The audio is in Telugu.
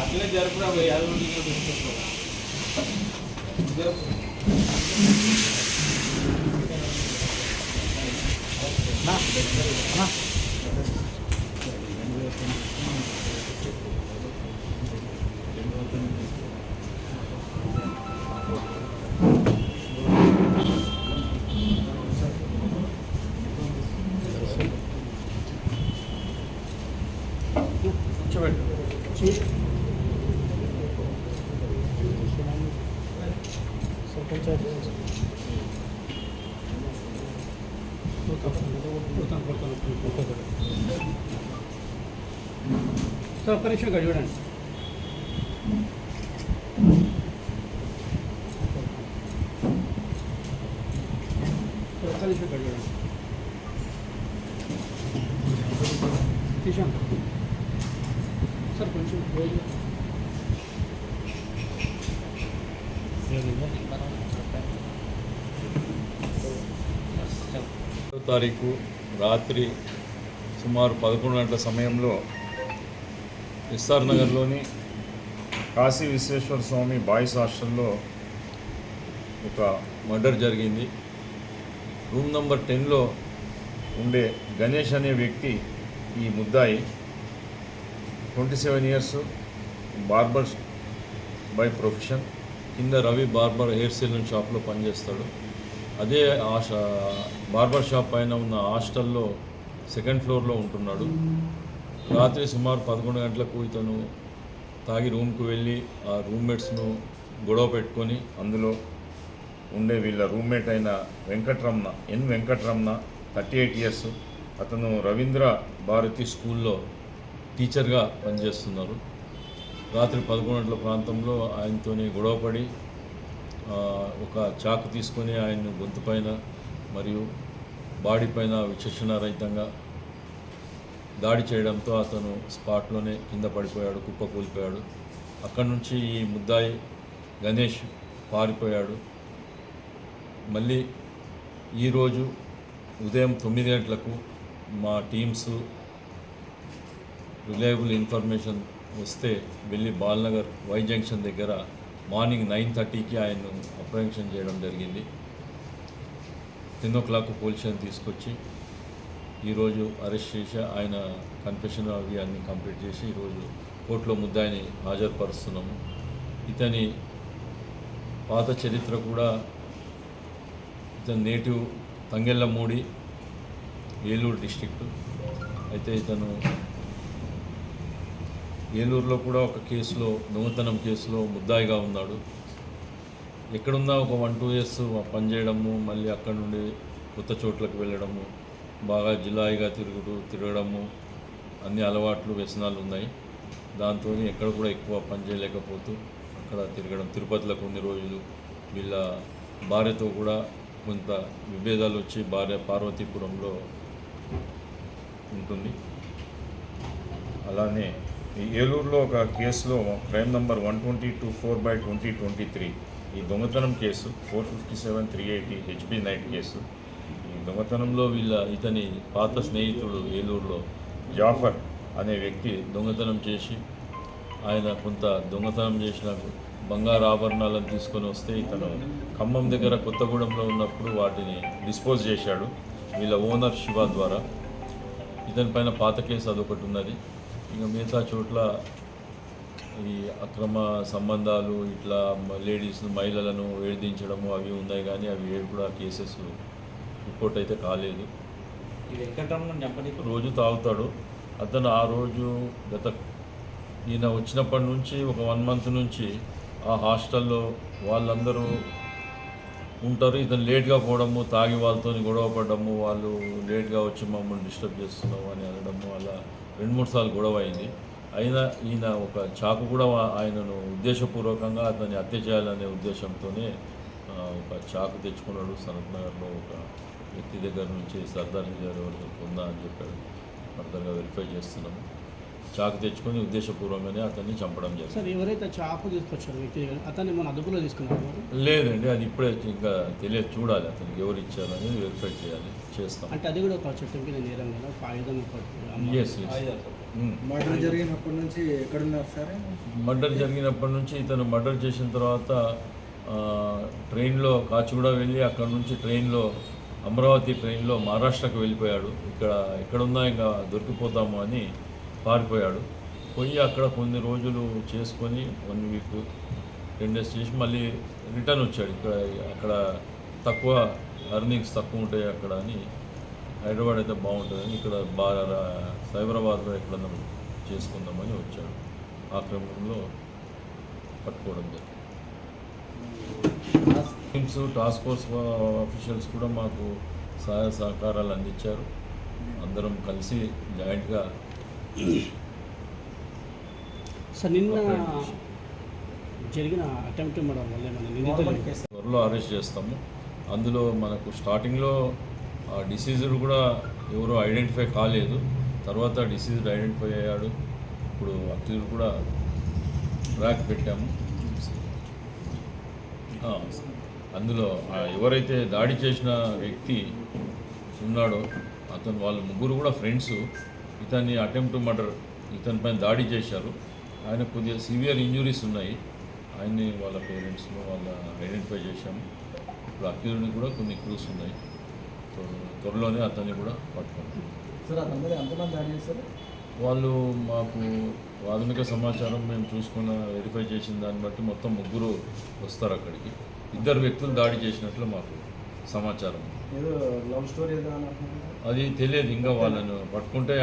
అట్లే జరుపురా పోయి అది ఉండి సార్ ఒక్క నిమిషం ఇక్కడ చూడండి సార్, ఒక్క నిమిషం ఇక్కడ చూడండి తీసాం సార్ కొంచెం తారీఖు రాత్రి సుమారు పదకొండు గంటల సమయంలో ఎస్ఆర్ నగర్లోని కాశీ విశ్వేశ్వర స్వామి బాయ్స్ హాస్టల్లో ఒక మర్డర్ జరిగింది. రూమ్ నెంబర్ టెన్లో ఉండే గణేష్ అనే వ్యక్తి ఈ ముద్దాయి twenty seven years barber by profession కింద రవి బార్బర్ హెయిర్ సెలూన్ షాప్లో పనిచేస్తాడు. అదే ఆ షా బార్బర్ షాప్ పైన ఉన్న హాస్టల్లో సెకండ్ ఫ్లోర్లో ఉంటున్నాడు. రాత్రి సుమారు పదకొండు గంటలకు ఇతను తాగి రూమ్కు వెళ్ళి ఆ రూమ్మేట్స్ను గొడవ పెట్టుకొని అందులో ఉండే వీళ్ళ రూమ్మేట్ అయిన Venkatramana N Venkatramana thirty eight years అతను రవీంద్ర భారతి స్కూల్లో టీచర్గా పనిచేస్తున్నారు. రాత్రి పదకొండు గంటల ప్రాంతంలో ఆయనతోని గొడవపడి ఒక చాకు తీసుకొని ఆయన గొంతు పైన మరియు బాడీ పైన విచక్షణారహితంగా దాడి చేయడంతో అతను స్పాట్లోనే కింద పడిపోయాడు కుప్ప కూలిపోయాడు. అక్కడి నుంచి ఈ ముద్దాయి గణేష్ పారిపోయాడు. మళ్ళీ ఈరోజు ఉదయం తొమ్మిది గంటలకు మా టీమ్స్ రిలయబుల్ ఇన్ఫర్మేషన్ వస్తే వెళ్ళి బాల్నగర్ వై జంక్షన్ దగ్గర మార్నింగ్ నైన్ థర్టీకి ఆయన్ను అప్రహెన్షన్ చేయడం జరిగింది. టెన్ ఓ క్లాక్ పోలీసులను తీసుకొచ్చి ఈరోజు అరెస్ట్ చేసి ఆయన కన్ఫెషన్ అవి అన్ని కంప్లీట్ చేసి ఈరోజు కోర్టులో ముద్దాయిని హాజరుపరుస్తున్నాము. ఇతని పాత చరిత్ర కూడా ఇతని నేటివ్ తంగెళ్ళమూడి ఏలూరు డిస్టిక్ట్ అయితే ఇతను ఏలూరులో కూడా ఒక కేసులో దొంగతనం కేసులో ముద్దాయిగా ఉన్నాడు. ఎక్కడున్నా ఒక వన్ టూ ఇయర్స్ పనిచేయడము మళ్ళీ అక్కడ నుండి కొత్త చోట్లకు వెళ్ళడము బాగా జిల్లాయిగా తిరుగుతూ తిరగడము అన్ని అలవాట్లు వ్యసనాలు ఉన్నాయి. దాంతో ఎక్కడ కూడా ఎక్కువ పని చేయలేకపోతూ అక్కడ తిరగడం తిరుపతిలో కొన్ని రోజులు వీళ్ళ భార్యతో కూడా కొంత విభేదాలు వచ్చి భార్య పార్వతీపురంలో ఉంటుంది. అలానే ఏలూరులో ఒక కేసులో crime number one twenty two four by twenty twenty three. ఈ దొంగతనం case four fifty seven three eighty HB night case. ఈ దొంగతనంలో వీళ్ళ ఇతని పాత స్నేహితుడు ఏలూరులో జాఫర్ అనే వ్యక్తి దొంగతనం చేసి ఆయన కొంత దొంగతనం చేసిన బంగారు ఆభరణాలను తీసుకొని వస్తే ఇతను ఖమ్మం దగ్గర కొత్తగూడెంలో ఉన్నప్పుడు వాటిని డిస్పోజ్ చేశాడు. వీళ్ళ ఓనర్ శివ ద్వారా. ఇతని పైన పాత కేసు అదొకటి ఉన్నది. ఇంకా మిగతా చోట్ల ఈ అక్రమ సంబంధాలు ఇట్లా లేడీస్ మహిళలను వేధించడము అవి ఉన్నాయి కానీ అవి ఏవి కూడా కేసెస్ రిపోర్ట్ అయితే కాలేదు. రోజు తాగుతాడు. అతను ఆ రోజు గత ఈయన వచ్చినప్పటి నుంచి ఒక వన్ మంత్ నుంచి ఆ హాస్టల్లో వాళ్ళందరూ ఉంటారు. ఇతను లేట్గా పోవడము తాగి వాళ్ళతో గొడవ పడడము వాళ్ళు లేట్గా వచ్చి మమ్మల్ని డిస్టర్బ్ చేస్తున్నాము అని అనడము అలా రెండు మూడు సార్లు గొడవ అయింది. అయినా ఈయన ఒక చాకు కూడా ఆయనను ఉద్దేశపూర్వకంగా అతన్ని హత్య చేయాలనే ఉద్దేశంతోనే ఒక చాకు తెచ్చుకున్నాడు. సనత్ నగర్లో ఒక వ్యక్తి దగ్గర నుంచి సర్దార్ గారు ఎవరితో పొందా అని చెప్పాడు. ఫర్దర్గా వెరిఫై చేస్తున్నాము. చాకు తెచ్చుకొని ఉద్దేశపూర్వకంగానే అతన్ని చంపడం జరిగింది. సార్ ఎవరైతే చాకు తీసుకొచ్చారో వ్యక్తి అతన్ని మన అదుపులో తీసుకున్నారు? లేదండి అది ఇప్పుడే ఇంకా తెలియదు చూడాలి అతనికి ఎవరు ఇచ్చారు అనేది వెరిఫై చేయాలి చేస్తాం. అంటే అది కూడా ఒక చట్టం కింద నేరం కదా ఒక ఆయుధం ఎస్. మర్డర్ జరిగినప్పటి నుంచి ఎక్కడున్నారు సార్? మర్డర్ జరిగినప్పటి నుంచి ఇతను మర్డర్ చేసిన తర్వాత ఆ, ట్రైన్లో కాచిగూడ వెళ్ళి అక్కడ నుంచి ట్రైన్లో అమరావతి ట్రైన్లో మహారాష్ట్రకు వెళ్ళిపోయాడు. ఇక్కడ ఎక్కడున్నా ఇంకా దొరికిపోతాము అని పారిపోయాడు. పోయి అక్కడ కొన్ని రోజులు చేసుకొని వన్ వీక్ టెన్ డేస్ చేసి మళ్ళీ రిటర్న్ వచ్చాడు. ఇక్కడ అక్కడ తక్కువ అర్నింగ్స్ తక్కువ ఉంటాయి అక్కడ అని. హైదరాబాద్ అయితే బాగుంటుందని ఇక్కడ బాగా సైబరాబాద్లో ఎక్కడన్నా చేసుకుందామని వచ్చాడు. ఆ క్రమంలో పట్టుకోవడం జరిగింది. టీమ్స్ టాస్క్ ఫోర్స్ ఆఫీషియల్స్ కూడా మాకు సహాయ సహకారాలు అందించారు. అందరం కలిసి జాయింట్గా సార్ నిన్న. జరిగిన అటెంప్ట్ మర్డర్ వల్ల త్వరలో అరెస్ట్ చేస్తాము. అందులో మనకు స్టార్టింగ్లో ఆ డిసీజుడు కూడా ఎవరో ఐడెంటిఫై కాలేదు. తర్వాత డిసీజ్డ్ ఐడెంటిఫై అయ్యాడు. ఇప్పుడు అక్యూజ్ కూడా ట్రాక్ పెట్టాము. అందులో ఎవరైతే దాడి చేసిన వ్యక్తి ఉన్నాడో అతను వాళ్ళ ముగ్గురు కూడా ఫ్రెండ్స్ ఇతన్ని అటెంప్ట్ మర్డర్ ఇతని పైన దాడి చేశారు. ఆయన కొద్దిగా సివియర్ ఇంజురీస్ ఉన్నాయి. ఆయన్ని వాళ్ళ పేరెంట్స్ను వాళ్ళ ఐడెంటిఫై చేశాము. ఇప్పుడు అక్యూజ్ని కూడా కొన్ని క్లూస్ ఉన్నాయి. త్వరలోనే అతన్ని కూడా పట్టుకుంటాం. సార్ అతని ఎంతమంది దాడి చేశారు? వాళ్ళు మాకు ప్రాథమిక సమాచారం మేము చూసుకున్న వెరిఫై చేసిన దాన్ని బట్టి మొత్తం ముగ్గురు వస్తారు అక్కడికి. ఇద్దరు వ్యక్తులు దాడి చేసినట్లు మాకు సమాచారం అది తెలియదు. ఇంకా వాళ్ళను పట్టుకుంటే